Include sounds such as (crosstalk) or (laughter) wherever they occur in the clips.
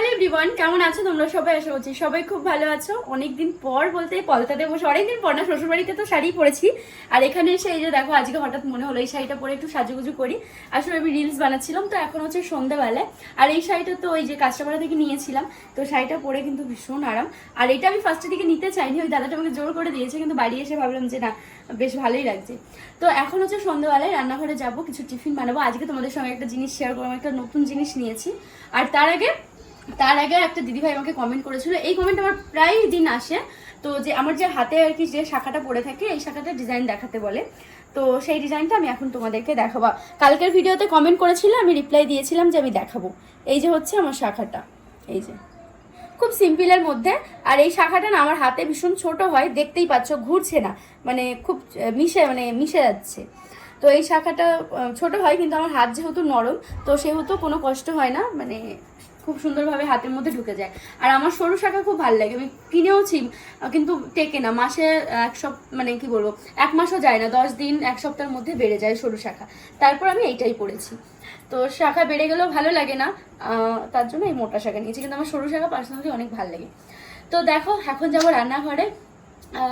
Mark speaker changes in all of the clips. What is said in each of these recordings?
Speaker 1: Hello everyone কেমন আছো? তোমরা সবাই আশা করছি সবাই খুব ভালো আছো। অনেকদিন পর বলতে পলতাতে বসে অনেকদিন পর না, শ্বশুরবাড়িতে তো শাড়ি পরেছি। আর এখানে এসে এই যে দেখো, আজকে হঠাৎ মনে হলো এই শাড়িটা পরে একটু সাজুগুজু করি। আসলে আমি রিলস বানাচ্ছিলাম, তো এখন হচ্ছে সন্ধ্যাবেলায়। আর এই শাড়িটা তো ওই যে কাস্টমার থেকে নিয়েছিলাম, তো শাড়িটা পরে কিন্তু ভীষণ আরাম। আর এটা আমি ফার্স্টের দিকে নিতে চাইনি, ওই দাদাটা আমাকে জোর করে দিয়েছে, কিন্তু বাড়ি এসে ভাবলাম যে না, বেশ ভালোই লাগছে। তো এখন হচ্ছে সন্ধ্যাবেলায় রান্নাঘরে যাব, কিছু টিফিন বানাবো। আজকে তোমাদের সঙ্গে একটা জিনিস শেয়ার করব একটা নতুন জিনিস নিয়েছি। আর তার আগে তার আগে একটা দিদিভাই আমাকে কমেন্ট করেছিল। এই কমেন্ট আমার প্রায় দিন আসে। তো যে আমার যে হাতে আর কি যে শাখাটা পড়ে থাকে, এই শাখাটা ডিজাইন দেখাতে বলে। তো সেই ডিজাইনটা আমি এখন তোমাদেরকে দেখাবো। কালকের ভিডিওতে কমেন্ট করেছিল, আমি রিপ্লাই দিয়েছিলাম যে আমি দেখাবো। এই যে হচ্ছে আমার শাখাটা। এই যে। খুব সিম্পলের মধ্যে। আর এই শাখাটা না আমার হাতে ভীষণ ছোট হয়, দেখতেই পাচ্ছ, ঘুরছে না। মানে খুব মিশে মানে মিশে যাচ্ছে। তো এই শাখাটা ছোট হয়, কিন্তু আমার হাত যেহেতু নরম, তো সেহেতু কোনো কষ্ট হয় না। মানে খুব সুন্দরভাবে হাতের মধ্যে ঢুকে যায়। আর আমার সরু শাখা খুব ভালো লাগে। আমি কিনেওছি কিন্তু টেকে না। মাসে এক সপ মানে কি বলব, এক মাসও যায় না। দশ দিন, এক সপ্তাহের মধ্যে বেড়ে যায় সরু শাখা। তারপর আমি এইটাই পড়েছি। তো শাখা বেড়ে গেলেও ভালো লাগে না। তার জন্য এই মোটা শাখা নিয়েছি। কিন্তু আমার সরু শাখা পার্সোনালি অনেক ভালো লাগে। তো দেখো, এখন যাব রান্নাঘরে।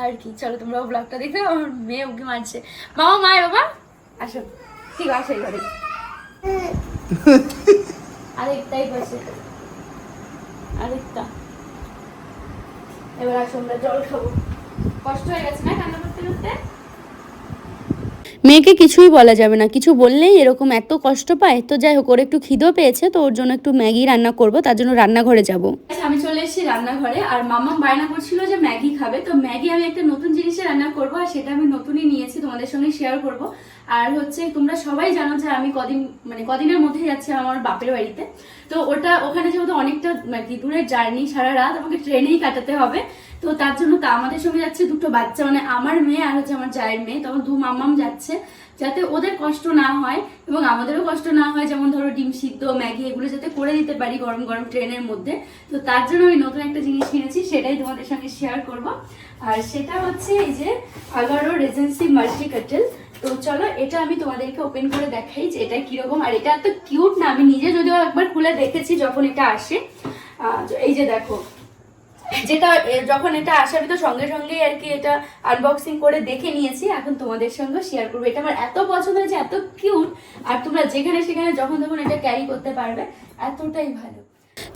Speaker 1: আর কি, চলো তোমরাও ব্লগটা দেখবে আমার মেয়ে উঁকি মারছে। মামা মায় বাবা। আসো। ঠিক আছে এই ঘরে (laughs) আরেকটাই পাশে আরেকটা। এবার আসো, আমরা জল খাব। কষ্ট হয়ে গেছে না কান্না করতে করতে?
Speaker 2: মেয়েকে কিছুই বলা যাবে না। কিছু বললেই এরকম এত কষ্ট পায়। তো যাই হোক, ওর একটু খিদেও পেয়েছে, তো ওর জন্য একটু ম্যাগি রান্না করব, তার জন্য রান্নাঘরে যাব।
Speaker 1: আমি চলে এসেছি রান্নাঘরে, আর মামা বায়না করছিল যে ম্যাগি খাবে। তো ম্যাগি আমি একটা নতুন জিনিসে রান্না করব, আর সেটা আমি নতুনই নিয়েছি, তোমাদের সঙ্গে শেয়ার করব। আর হচ্ছে, তোমরা সবাই জানো যে আমি কদিন মানে কদিনের মধ্যে যাচ্ছি আমার বাপের বাড়িতে। তো ওটা, ওখানে যেহেতু অনেকটা মানে দূরের জার্নি সারা রাত, আমাকে ট্রেনেই কাটাতে হবে। তো তার জন্য তা আমাদের সঙ্গে যাচ্ছে দুটো বাচ্চা মানে আমার মেয়ে আর হচ্ছে আমার জায়ের মেয়ে। তখন দু মাম্মাম যাচ্ছে, যাতে ওদের কষ্ট না হয় এবং আমাদেরও কষ্ট না হয়, যেমন ধরো ডিম সিদ্ধ, ম্যাগি, এগুলো যাতে করে দিতে পারি গরম গরম ট্রেনের মধ্যে। তো তার জন্য আমি নতুন একটা জিনিস কিনেছি, সেটাই তোমাদের সঙ্গে শেয়ার করব। আর সেটা হচ্ছে এই যে আগারো রেজেন্সি মাল্টি কাটেল তো চলো, এটা আমি তোমাদেরকে ওপেন করে দেখাই যে এটা কীরকম। আর এটা এত কিউট না, আমি নিজে যদিও একবার খুলে দেখেছি যখন এটা আসে। এই যে দেখো যেটা যখন এটা আসার তো সঙ্গে সঙ্গে আর কি এটা আনবক্সিং করে দেখে নিয়েছি, এখন তোমাদের সঙ্গে শেয়ার করব। এটা আমার এত পছন্দ হয়েছে, এত কিউট আর তোমরা যেখানে সেখানে যখন তখন এটা ক্যারি করতে পারবে, এতটাই ভালো।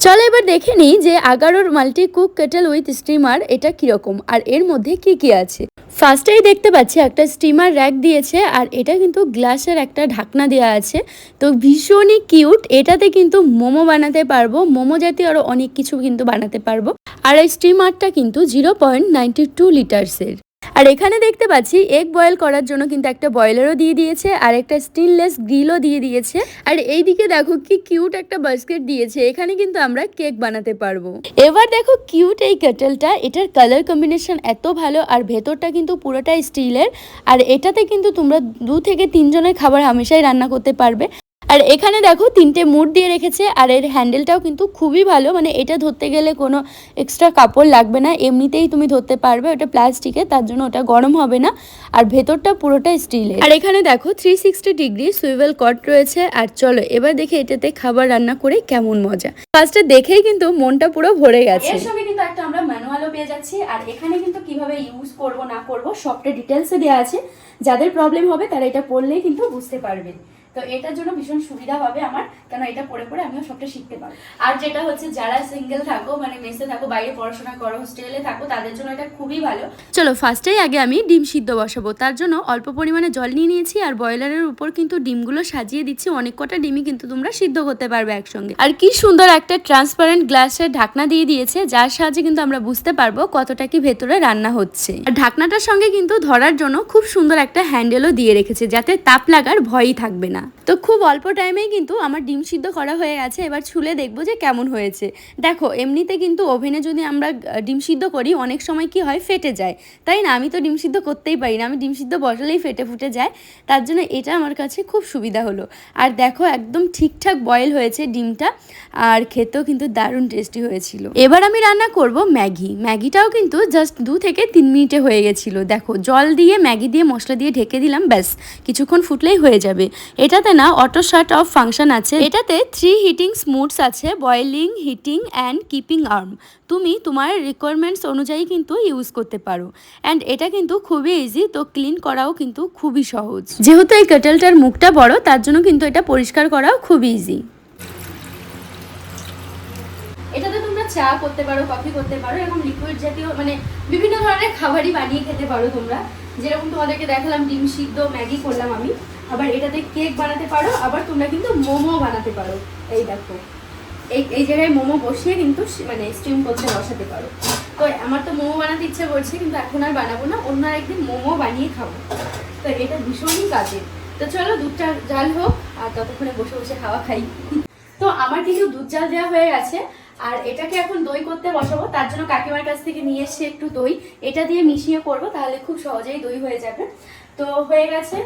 Speaker 2: চলো এবার দেখে নিই যে আগারোর multi cook kettle with steamer এটা কীরকম, আর এর মধ্যে কি কি আছে। ফার্স্টেই দেখতে পাচ্ছি একটা স্টিমার র্যাক দিয়েছে আর এটা কিন্তু গ্লাসের একটা ঢাকনা দেওয়া আছে। তো ভীষণই কিউট এটাতে কিন্তু মোমো বানাতে পারব। মোমো জাতীয় আরও অনেক কিছু কিন্তু বানাতে পারব। আর এই স্টিমারটা কিন্তু জিরো পয়েন্ট নাইনটি টু লিটার্সের আর এখানে দেখতে পাচ্ছি এগ বয়েল করার জন্য কিন্তু একটা বয়লারও দিয়ে দিয়েছে, আর একটা স্টিনলেস গ্রিলও দিয়ে দিয়েছে। আর এইদিকে দেখো কি কিউট একটা বাস্কেট দিয়েছে, এখানে কিন্তু আমরা কেক বানাতে পারব। এবার দেখো কিউট এই কেটেলটা এটার কালার কম্বিনেশন এত ভালো, আর ভেতরটা কিন্তু পুরোটাই স্টিলের আর এটাতে কিন্তু তোমরা দু থেকে তিনজনের খাবার হামেশাই রান্না করতে পারবে। আর এখানে দেখো তিনটে মুড দিয়ে রেখেছে আর এর হ্যান্ডেলটাও কিন্তু খুবই ভালো। মানে এটা ধরতে গেলে কোনো এক্সট্রা কাপড় লাগবে না। এমনিতেই তুমি ধরতে পারবে ওটা প্লাস্টিকের তার জন্য ওটা গরম হবে না। আর ভেতরটা পুরোটাই স্টিলের। আর এখানে দেখো three sixty degree swivel cord রয়েছে। আর চলো এবার দেখে এটাতে খাবার রান্না করে কেমন মজা। ফার্স্টে দেখেই কিন্তু মনটা পুরো ভরে গেছে।
Speaker 1: এর সঙ্গে কিন্তু একটা আমরা ম্যানুয়ালও পেয়ে যাচ্ছি। আর এখানে কিন্তু কীভাবে ইউজ করব না করব সবটা ডিটেলসে দেওয়া আছে। যাদের প্রবলেম হবে তারা এটা পড়লেই কিন্তু বুঝতে পারবে। তো এটার জন্য ভীষণ সুবিধা হবে আমার কেন এটা পড়ে পড়ে আমিও সবটা শিখতে পারব। আর যেটা হচ্ছে যারা সিঙ্গেল থাকো মানে মেসে থাকো বাইরে পড়াশোনা করো হোস্টেলে থাকো তাদের জন্য এটা খুবই ভালো।
Speaker 2: চলো ফার্স্টেই আগে আমি ডিম সিদ্ধ বসাবো। তার জন্য অল্প পরিমাণে জল নিয়ে নিয়েছি আর বয়লারের উপর কিন্তু ডিমগুলো সাজিয়ে দিচ্ছি। অনেক কটা ডিমই কিন্তু তোমরা সিদ্ধ করতে পারবে একসঙ্গে। আর কি সুন্দর একটা ট্রান্সপারেন্ট গ্লাসের ঢাকনা দিয়ে দিয়েছে যার সাহায্যে কিন্তু আমরা বুঝতে পারব কতটা কি ভেতরে রান্না হচ্ছে। আর ঢাকনাটার সঙ্গে কিন্তু ধরার জন্য খুব সুন্দর একটা হ্যান্ডেলও দিয়ে রেখেছে যাতে তাপ লাগার ভয়ই থাকবে না। তো খুব অল্প টাইমেই কিন্তু আমার ডিম সিদ্ধ করা হয়ে গেছে, এবার ছুলে দেখব যে কেমন হয়েছে। দেখো, এমনিতে কিন্তু ওভেনে যদি আমরা ডিম সিদ্ধ করি, অনেক সময় কি হয়, ফেটে যায়। তাই না? আমি তো ডিম সিদ্ধ করতেই পারি না। আমি ডিম সিদ্ধ বসালেই ফেটে ফুটে যায়। তার জন্য এটা আমার কাছে খুব সুবিধা হলো। আর দেখো, একদম ঠিকঠাক বয়েল হয়েছে ডিমটা, আর খেতেও কিন্তু দারুণ টেস্টি হয়েছিল। এবার আমি রান্না করব ম্যাগি। ম্যাগিটাও কিন্তু জাস্ট দু থেকে তিন মিনিটে হয়ে গেছিল। দেখো, জল দিয়ে ম্যাগি দিয়ে মশলা দিয়ে ঢেকে দিলাম, ব্যাস। কিছুক্ষণ ফুটলেই হয়ে যাবে। এটা এটাতে না অটো শার্ট অফ ফাংশন আছে। এটাতে থ্রি হিটিং স্মুথস আছে boiling heating and keeping warm তুমি তোমার রিকোয়ারমেন্টস অনুযায়ী কিন্তু ইউজ করতে পারো। অ্যান্ড এটা কিন্তু খুবই ইজি তো ক্লিন করাও কিন্তু খুবই সহজ। যেহেতু এই কেটেলটার মুখটা বড়, তার জন্য কিন্তু এটা পরিষ্কার করাও খুবই ইজি
Speaker 1: এটাতে তোমরা চা করতে পারো কফি করতে পারো, এরকম লিকুইড জাতীয় মানে বিভিন্ন ধরনের খাবারই বানিয়ে খেতে পারো তোমরা। যেরকম তোমাদেরকে দেখালাম, ডিম সিদ্ধ, ম্যাগি করলাম আমি। আবার এটাতে কেক বানাতে পারো, আবার তোমরা কিন্তু মোমো বানাতে পারো। এই দেখো। এই এই জায়গায় মোমো বসিয়ে কিন্তু মানে স্টিম করতে বসাতে পারো। তো আমার তো মোমো বানাতে ইচ্ছে করছে, কিন্তু এখন আর বানাবো না, অন্য একদিন মোমো বানিয়ে খাব। তো এটা ভীষণই কাজে। তো চলো, দুধটা জাল হোক, আর ততক্ষণে বসে বসে খাওয়া খাই। তো আমার কিন্তু দুধ জাল দেওয়া হয়ে গেছে। আর এটাকে এখন দই করতে বসাবো। তার জন্য কাকিমার কাছ থেকে নিয়ে এসেছি একটু দই। এটা দিয়ে মিশিয়ে করব, তাহলে খুব সহজেই দই হয়ে যাবে। তো হয়ে গেছে।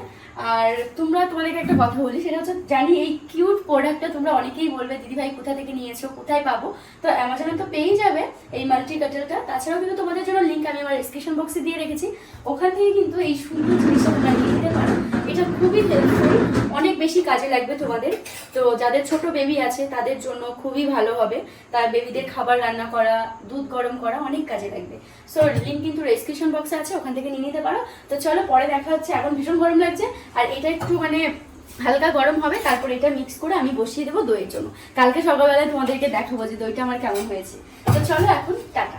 Speaker 1: আর তোমরা তোমাদেরকে একটা কথা বলি, সেটা হচ্ছে জানি এই কিউট প্রোডাক্টটা তোমরা অনেকেই বলবে, দিদিভাই, কোথা থেকে নিয়েছো? কোথায় পাবো? তো অ্যামাজনে তো পেয়েই যাবে এই মাল্টি কাটেলটা তাছাড়াও কিন্তু তোমাদের জন্য লিঙ্ক আমি আমার ডিসক্রিপশন বক্সে দিয়ে রেখেছি। ওখান থেকে কিন্তু এই সুন্দর জিনিসটা তোমরা নিয়ে নিতে পারো। এটা খুবই হেল্পফুল বেশি কাজে লাগবে তোমাদের। তো যাদের ছোট বেবি আছে, তাদের জন্য খুবই ভালো হবে। তার বেবিদের খাবার রান্না করা, দুধ গরম করা অনেক কাজে লাগবে। সো লিঙ্ক কিন্তু ডেসক্রিপশন বক্সে আছে, ওখান থেকে নিয়ে নিতে পারো। তো চলো, পরে দেখা হচ্ছে। এখন ভীষণ গরম লাগছে, আর এটা একটু মানে হালকা গরম হবে। তারপর এটা মিক্স করে আমি বসিয়ে দেবো দইয়ের জন্য। কালকে সকালবেলায় তোমাদেরকে দেখাবো যে দইটা আমার কেমন হয়েছে। তো চলো, এখন টাটা।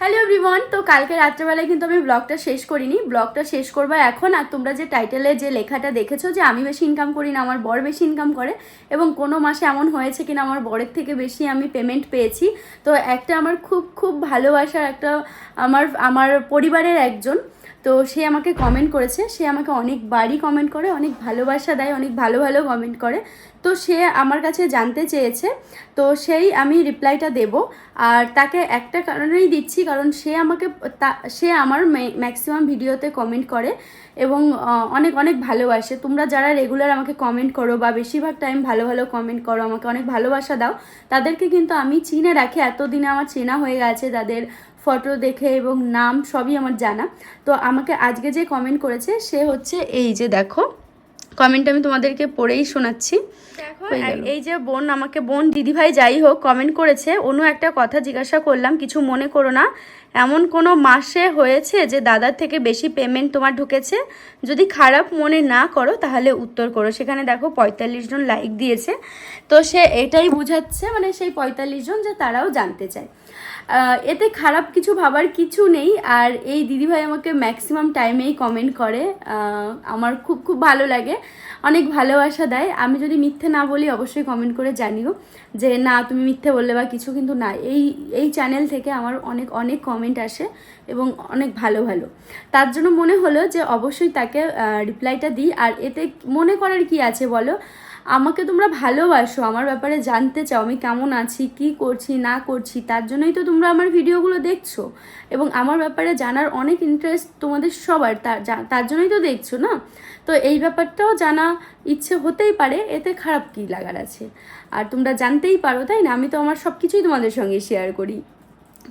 Speaker 1: হ্যালো এভরিওয়ান তো কালকে রাত্রেবেলায় কিন্তু আমি ব্লগটা শেষ করিনি। ব্লগটা শেষ করব এখন আর তোমরা যে টাইটেলে যে লেখাটা দেখেছ যে আমি বেশি ইনকাম করি না, আমার বর বেশি ইনকাম করে, এবং কোনো মাসে এমন হয়েছে কিনা আমার বরের থেকে বেশি আমি পেমেন্ট পেয়েছি, তো একটা আমার খুব খুব ভালোবাসার একটা আমার আমার পরিবারের একজন। তো সে আমাকে কমেন্ট করেছে, সে আমাকে অনেকবারই কমেন্ট করে, অনেক ভালোবাসা দেয়, অনেক ভালো ভালো কমেন্ট করে। তো সে আমার কাছে জানতে চেয়েছে, তো সেই আমি রিপ্লাইটা দেব। আর তাকে একটা কারণেই দিচ্ছি, কারণ সে আমাকে সে আমার ম্যাক্সিমাম ভিডিওতে কমেন্ট করে এবং অনেক অনেক ভালোবাসে। তোমরা যারা রেগুলার আমাকে কমেন্ট করো বা বেশিরভাগ টাইম ভালো ভালো কমেন্ট করো, আমাকে অনেক ভালোবাসা দাও, তাদেরকে কিন্তু আমি চিনে রাখি। এতদিনে আমার চেনা হয়ে গেছে তাদের ফটো দেখে এবং নাম সবই আমার জানা। তো আমাকে আজকে যে কমেন্ট করেছে সে হচ্ছে এই যে দেখো কমেন্ট আমি তোমাদেরকে পড়েই শোনাচ্ছি। এই যে বোন আমাকে বোন দিদিভাই যাই হোক কমেন্ট করেছে অন্য একটা কথা জিজ্ঞাসা করলাম কিছু মনে করো না। এমন কোনো মাসে হয়েছে যে দাদার থেকে বেশি পেমেন্ট তোমার ঢুকেছে? যদি খারাপ মনে না করো, তাহলে উত্তর করো। সেখানে দেখো পঁয়তাল্লিশ জন লাইক দিয়েছে। তো সে এটাই বোঝাচ্ছে মানে সেই পঁয়তাল্লিশ জন যে তারাও জানতে চায়। এতে খারাপ কিছু ভাবার কিছু নেই। আর এই দিদিভাই আমাকে ম্যাক্সিমাম টাইমেই কমেন্ট করে। আমার খুব খুব ভালো লাগে। অনেক ভালোবাসা দেয়। আমি যদি মিথ্যে না বলি, অবশ্যই কমেন্ট করে জানিও যে, না, তুমি মিথ্যে বললে বা কিছু কিন্তু না। এই এই চ্যানেল থেকে আমার অনেক অনেক কমেন্ট আসে এবং অনেক ভালো ভালো। তার জন্য মনে হলো যে, অবশ্যই তাকে রিপ্লাইটা দিই। আর এতে মনে করার কি আছে বলো? আমাকে তোমরা ভালোবাসো, আমার ব্যাপারে জানতে চাও, আমি কেমন আছি, কি করছি, না করছি, তার জন্যই তো তোমরা আমার ভিডিওগুলো দেখছ। এবং আমার ব্যাপারে জানার অনেক ইন্টারেস্ট তোমাদের সবার, তার জন্যই তো দেখছ না? তো এই ব্যাপারটাও জানা ইচ্ছে হতেই পারে, এতে খারাপ কী লাগার আছে? আর তোমরা জানতেই পারো, তাই না? আমি তো আমার সব কিছুই তোমাদের সঙ্গে শেয়ার করি।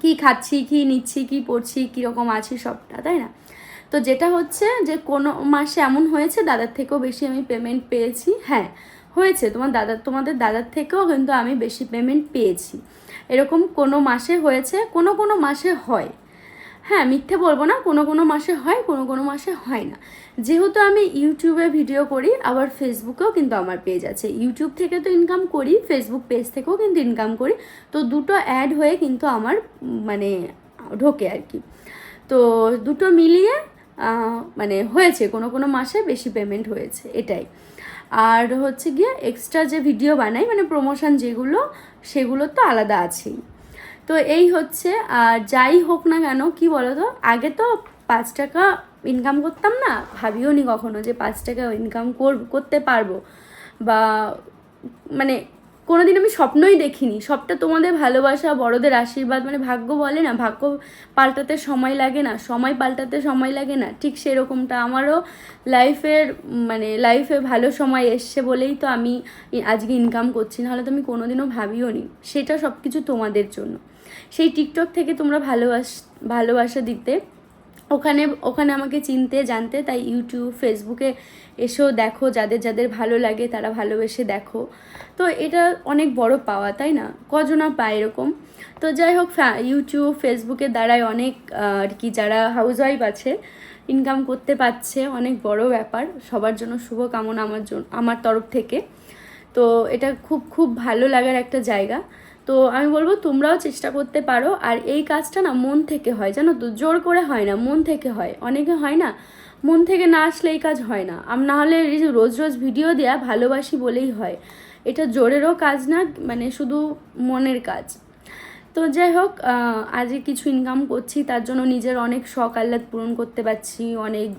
Speaker 1: কি খাচ্ছি, কি নিচ্ছি, কি পড়ছি কীরকম আছি সবটা, তাই না? তো যেটা হচ্ছে যে, কোনো মাসে এমন হয়েছে, দাদার থেকেও বেশি আমি পেমেন্ট পেয়েছি হ্যাঁ। হয়েছে, তোমার দাদা, তোমাদের দাদার থেকেও কিন্তু আমি বেশি পেমেন্ট পেয়েছি। এরকম কোনো মাসে হয়েছে, কোনো কোনো মাসে হয়। হ্যাঁ মিথ্যে বলব না, কোনো কোনো মাসে হয়, কোনো কোনো মাসে হয় না। যেহেতু আমি ইউটিউবে ভিডিও করি, আবার ফেসবুকেও কিন্তু আমার পেজ আছে। ইউটিউব থেকে তো ইনকাম করি ফেসবুক পেজ থেকেও কিন্তু ইনকাম করি। তো দুটো অ্যাড হয়ে কিন্তু আমার মানে ঢোকে আর কি। তো দুটো মিলিয়ে মানে হয়েছে, কোনো কোনো মাসে বেশি পেমেন্ট হয়েছে, এটাই। আর হচ্ছে গিয়ে এক্সট্রা যে ভিডিও বানাই মানে প্রমোশন যেগুলো, সেগুলো তো আলাদা আছেই। তো এই হচ্ছে, আর যাই হোক না কেন, কি বলো তো আগে তো পাঁচ টাকা ইনকাম করতাম না, ভাবিও নি কখনো যে পাঁচ টাকা ইনকাম করতে পারব। বা মানে কোনোদিন আমি স্বপ্নই দেখিনি। সবটা তোমাদের ভালোবাসা, বড়দের আশীর্বাদ মানে ভাগ্য বলে না, ভাগ্য পাল্টাতে সময় লাগে না, সময় পাল্টাতে সময় লাগে না, ঠিক সেরকমটা আমারও লাইফের মানে লাইফে ভালো সময় এসছে বলেই তো আমি আজকে ইনকাম করছি, নাহলে তো আমি কোনোদিনও ভাবিও নি। সেটা সব কিছু তোমাদের জন্য। সেই টিকটক থেকে তোমরা ভালোবাস, ভালোবাসা দিতে ওখানে ওখানে আমাকে চিনতে, জানতে, তাই ইউটিউব, ফেসবুকে এসেও দেখো, যাদের যাদের ভালো লাগে তারা ভালোবেসে দেখো। তো এটা অনেক বড় পাওয়া, তাই না? কজনা পায় এরকম? তো যাই হোক ইউটিউব ফেসবুকের দ্বারাই অনেক আর কি যারা হাউসওয়াইফ আছে ইনকাম করতে পারছে, অনেক বড় ব্যাপার। সবার জন্য শুভকামনা আমার জন্য আমার তরফ থেকে। তো এটা খুব খুব ভালো লাগার একটা জায়গা। তো আমি বলব তোমরাও চেষ্টা করতে পারো। আর এই কাজটা না মন থেকে হয়, জানো তো? জোর করে হয় না, মন থেকে হয়। অনেকে হয় না, মন থেকে না আসলে এই কাজ হয় না। আম না হলে রোজ রোজ ভিডিও দেওয়া ভালোবাসি বলেই হয়। এটা জোরেরও কাজ না মানে শুধু মনের কাজ। তো যাই হোক আজকে কিছু ইনকাম করছি, তার জন্য নিজের অনেক শখ আহ্লাদ পূরণ করতে পারছি, অনেক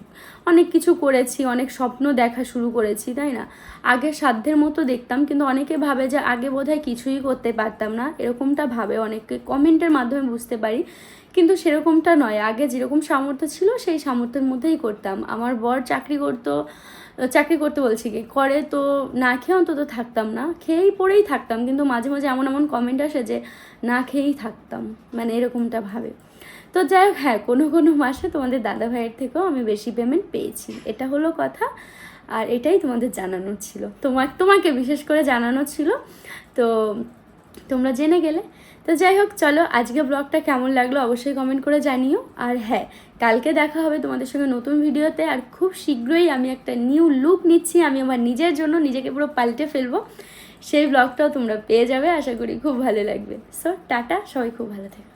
Speaker 1: অনেক কিছু করেছি, অনেক স্বপ্ন দেখা শুরু করেছি, তাই না? আগে সাধ্যের মতো দেখতাম, কিন্তু অনেকে ভাবে যে আগে বোধহয় কিছুই করতে পারতাম না। এরকমটা ভাবে অনেকে। কমেন্টের মাধ্যমে বুঝতে পারি, কিন্তু সেরকমটা নয়। আগে যেরকম সামর্থ্য ছিল, সেই সামর্থ্যের মধ্যেই করতাম। আমার বর চাকরি করতো, চাকরি করতে বলছি কি করে তো না খেয়ে অন্তত থাকতাম না। খেয়েই পড়েই থাকতাম, কিন্তু মাঝে মাঝে এমন এমন কমেন্ট আসে যে, না খেয়েই থাকতাম। মানে এরকমটা ভাবে। তো যাই হোক হ্যাঁ কোনো কোনো মাসে তোমাদের দাদা ভাইয়ের থেকেও আমি বেশি পেমেন্ট পেয়েছি। এটা হলো কথা। আর এটাই তোমাদের জানানো ছিল। তোমার, তোমাকে বিশেষ করে জানানো ছিল। তো তোমরা জেনে গেলে। তো যাই হোক, চলো আজকে ব্লগটা কেমন লাগল অবশ্যই কমেন্ট করে জানিও। আর হ্যাঁ কালকে দেখা হবে তোমাদের সঙ্গে নতুন ভিডিওতে। আর খুব শীঘ্রই আমি একটা নিউ লুক নিচ্ছি। আমি আমার নিজের জন্য নিজেকে পুরো পাল্টে ফেলব। সেই ব্লগটাও তোমরা পেয়ে যাবে। আশা করি খুব ভালো লাগবে। So tata. সবাই খুব ভালো থেকো।